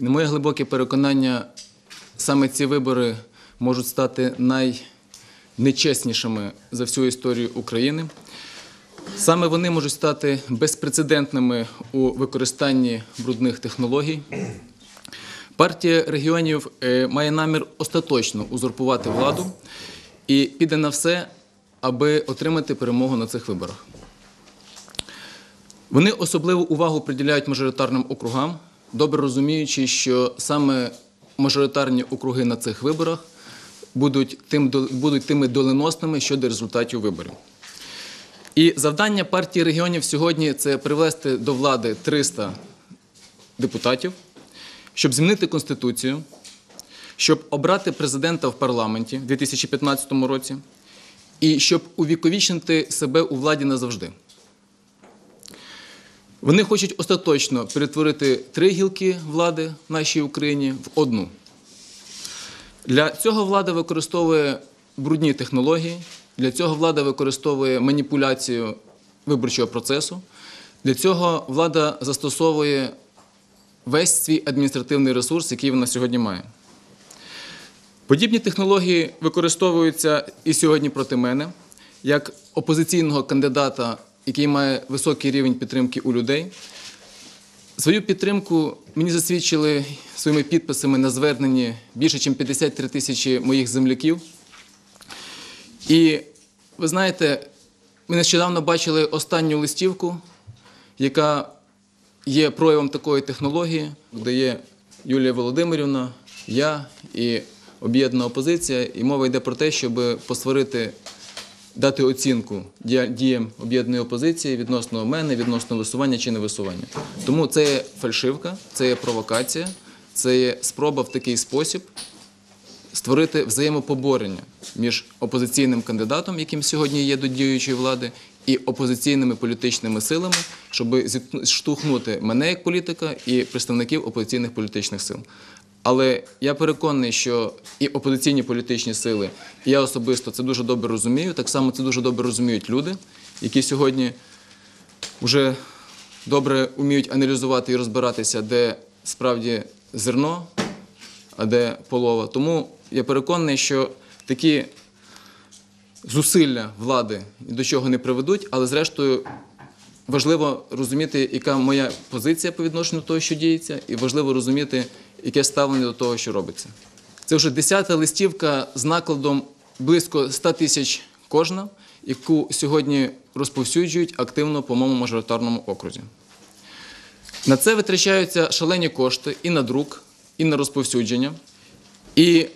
На моє глибоке переконання, саме ці вибори можуть стати найнечеснішими за всю історію України. Саме вони можуть стати безпрецедентними у використанні брудних технологій. Партія регіонів е, має намір остаточно узурпувати владу і піде на все, аби отримати перемогу на цих виборах. Вони особливу увагу приділяють мажоритарним округам, добре розуміючи, що саме мажоритарні округи на цих виборах будуть, тим, будуть тими доленосними щодо результатів виборів. І завдання партії регіонів сьогодні це привести до влади 300 депутатів, щоб змінити конституцію, щоб обрати президента в парламенті в 2015 році і щоб увіковічнити себе у владі назавжди. Вони хочуть остаточно перетворити три гілки влади в нашій Україні в одну. Для цього влада використовує брудні технології, для цього влада використовує маніпуляцію виборчого процесу, для цього влада застосовує весь свій адміністративний ресурс, який вона сьогодні має. Подібні технології використовуються і сьогодні проти мене, як опозиційного кандидата, який має високий рівень підтримки у людей. Свою підтримку мені засвідчили своїми підписами на зверненні більше, ніж 53 тисячі моїх земляків. І ви знаєте, ми нещодавно бачили останню листівку, яка є проявом такої технології, де є Юлія Володимирівна, я і об'єднана опозиція. І мова йде про те, щоб посварити, дати оцінку діям об'єднаної опозиції відносно мене, відносно висування чи не висування. Тому це є фальшивка, це є провокація, це є спроба в такий спосіб створити взаємопоборення між опозиційним кандидатом, яким сьогодні є до діючої влади, і опозиційними політичними силами, щоб штовхнути мене як політика і представників опозиційних політичних сил. Але я переконаний, що і опозиційні політичні сили, і я особисто це дуже добре розумію. Так само це дуже добре розуміють люди, які сьогодні вже добре вміють аналізувати і розбиратися, де справді зерно, а де полова. Тому я переконаний, що такі зусилля влади до чого не приведуть, але зрештою важливо розуміти, яка моя позиція по відношенню до того, що діється, і важливо розуміти, яке ставлення до того, що робиться. Це вже десята листівка з накладом близько 100 тисяч кожна, яку сьогодні розповсюджують активно по моєму мажоритарному окрузі. На це витрачаються шалені кошти і на друк, і на розповсюдження. І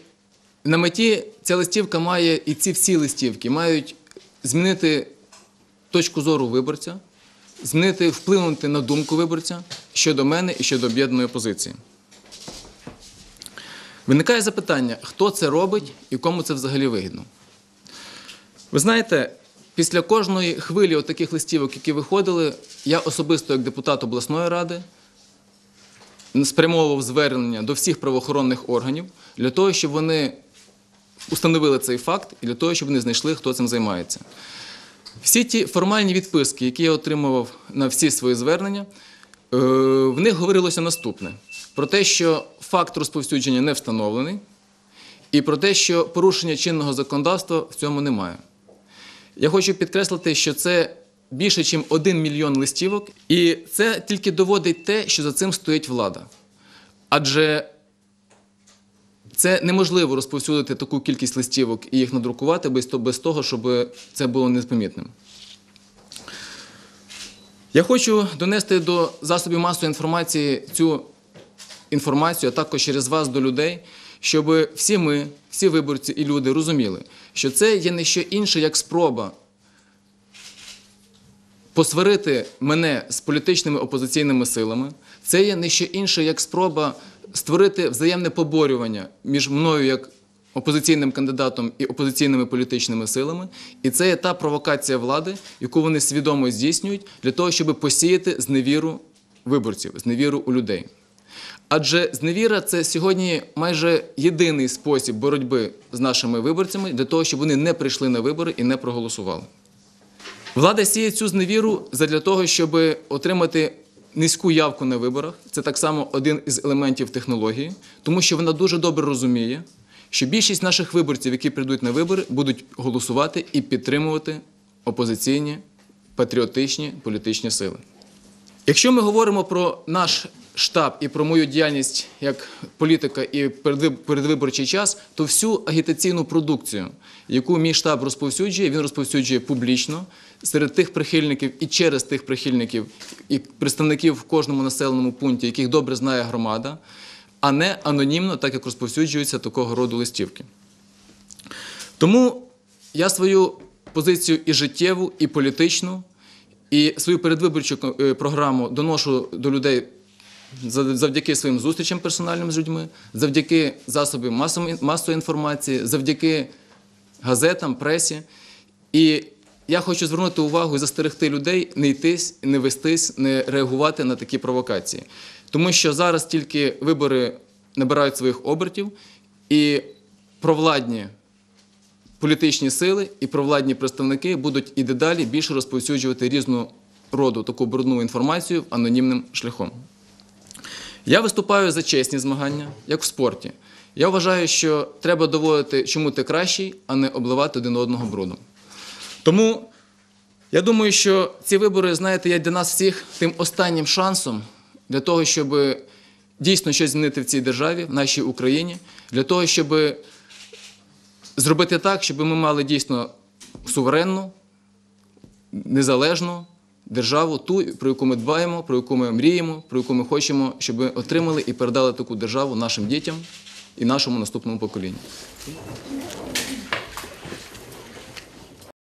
на меті ця листівка має, і ці всі листівки мають змінити точку зору виборця, змінити, вплинути на думку виборця щодо мене і щодо об'єднаної опозиції. Виникає запитання, хто це робить і кому це взагалі вигідно. Ви знаєте, після кожної хвилі таких листівок, які виходили, я особисто, як депутат обласної ради, спрямовував звернення до всіх правоохоронних органів для того, щоб вони установили цей факт і для того, щоб вони знайшли, хто цим займається. Всі ті формальні відписки, які я отримував на всі свої звернення, е, в них говорилося наступне: про те, що факт розповсюдження не встановлений, і про те, що порушення чинного законодавства в цьому немає. Я хочу підкреслити, що це більше, ніж один мільйон листівок, і це тільки доводить те, що за цим стоїть влада. Адже це неможливо розповсюдити таку кількість листівок і їх надрукувати без того, щоб це було непомітним. Я хочу донести до засобів масової інформації цю інформацію, а також через вас до людей, щоб всі ми, всі виборці і люди розуміли, що це є не що інше, як спроба посварити мене з політичними опозиційними силами. Це є не що інше, як спроба створити взаємне поборювання між мною як опозиційним кандидатом і опозиційними політичними силами. І це є та провокація влади, яку вони свідомо здійснюють для того, щоб посіяти зневіру виборців, зневіру у людей. Адже зневіра це сьогодні майже єдиний спосіб боротьби з нашими виборцями для того, щоб вони не прийшли на вибори і не проголосували. Влада сіє цю зневіру задля того, щоб отримати низьку явку на виборах. Це так само один із елементів технології, тому що вона дуже добре розуміє, що більшість наших виборців, які прийдуть на вибори, будуть голосувати і підтримувати опозиційні патріотичні політичні сили. Якщо ми говоримо про наш штаб і про мою діяльність як політика і передвиборчий час, то всю агітаційну продукцію, яку мій штаб розповсюджує, він розповсюджує публічно серед тих прихильників і через тих прихильників і представників в кожному населеному пункті, яких добре знає громада, а не анонімно, так як розповсюджуються такого роду листівки. Тому я свою позицію і життєву, і політичну, і свою передвиборчу е, програму доношу до людей завдяки своїм зустрічам персональним з людьми, завдяки засобам масової інформації, завдяки газетам, пресі. І я хочу звернути увагу і застерегти людей не йтись, не вестись, не реагувати на такі провокації. Тому що зараз тільки вибори набирають своїх обертів, і провладні політичні сили і провладні представники будуть і дедалі більше розповсюджувати різну роду таку брудну інформацію анонімним шляхом. Я виступаю за чесні змагання, як в спорті. Я вважаю, що треба доводити, чому ти кращий, а не обливати один одного брудом. Тому я думаю, що ці вибори, знаєте, є для нас всіх тим останнім шансом для того, щоб дійсно щось змінити в цій державі, в нашій Україні, для того, щоб зробити так, щоб ми мали дійсно суверенну, незалежну державу, ту, про яку ми дбаємо, про яку ми мріємо, про яку ми хочемо, щоб ми отримали і передали таку державу нашим дітям і нашому наступному поколінню.